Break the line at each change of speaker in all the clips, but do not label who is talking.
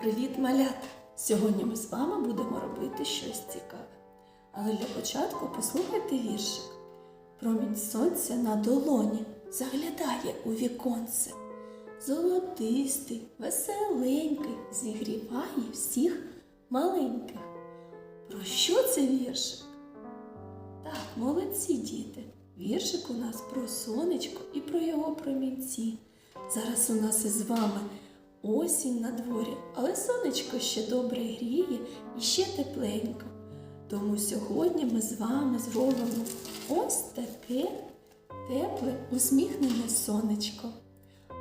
Привіт, малята! Сьогодні ми з вами будемо робити щось цікаве. Але для початку послухайте віршик. Промінь сонця на долоні заглядає у віконце. Золотистий, веселенький, зігріває всіх маленьких. Про що це віршик? Так, молодці діти. Віршик у нас про сонечко і про його промінці. Зараз у нас із вами осінь на дворі, але сонечко ще добре гріє і ще тепленько. Тому сьогодні ми з вами зробимо ось таке тепле усміхнене сонечко.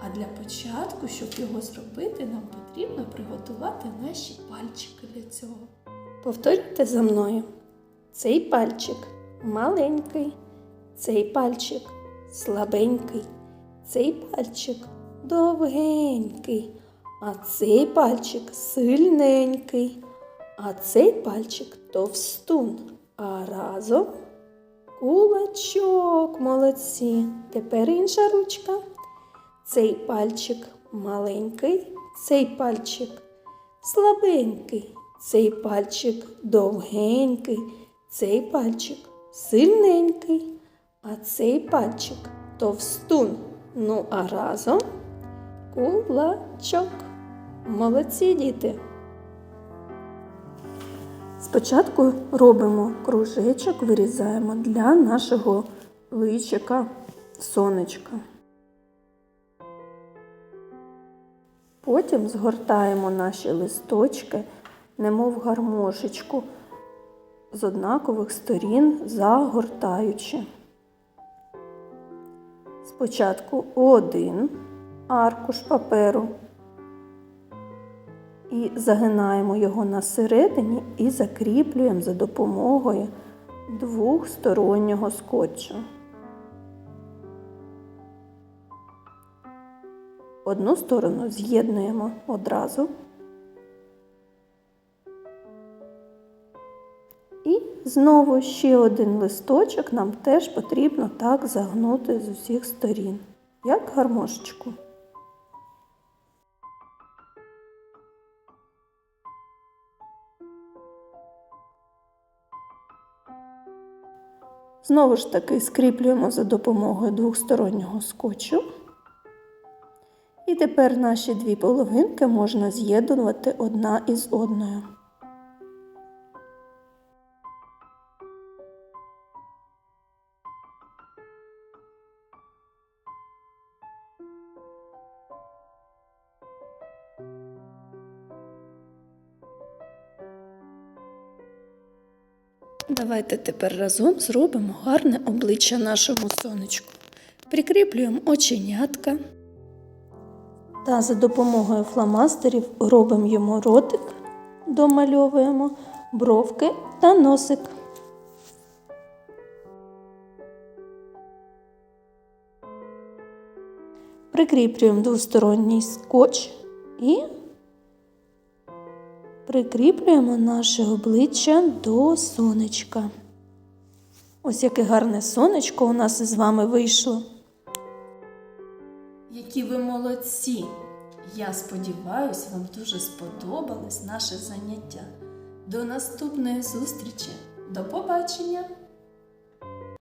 А для початку, щоб його зробити, нам потрібно приготувати наші пальчики для цього. Повторюйте за мною. Цей пальчик маленький, цей пальчик слабенький, цей пальчик довгенький, а цей пальчик сильненький, а цей пальчик товстун. А разом кулачок молодці. Тепер інша ручка. Цей пальчик маленький, цей пальчик слабенький, цей пальчик довгенький, цей пальчик сильненький, а цей пальчик товстун. Ну а разом кулачок. Молодці діти. Спочатку робимо кружечок, вирізаємо для нашого личика сонечка. Потім згортаємо наші листочки, немов гармошечку, з однакових сторін загортаючи. Спочатку один аркуш паперу і загинаємо його на середині і закріплюємо за допомогою двохстороннього скотчу. Одну сторону з'єднуємо одразу. І знову ще один листочок нам теж потрібно так загнути з усіх сторін, як гармошечку. Знову ж таки скріплюємо за допомогою двохстороннього скотчу. І тепер наші дві половинки можна з'єднувати одна із одною. Давайте тепер разом зробимо гарне обличчя нашому сонечку. Прикріплюємо оченятка. Та за допомогою фломастерів робимо йому ротик, домальовуємо бровки та носик. Прикріплюємо двосторонній скотч і прикріплюємо наше обличчя до сонечка. Ось яке гарне сонечко у нас із вами вийшло. Які ви молодці! Я сподіваюся, вам дуже сподобалось наше заняття. До наступної зустрічі. До побачення!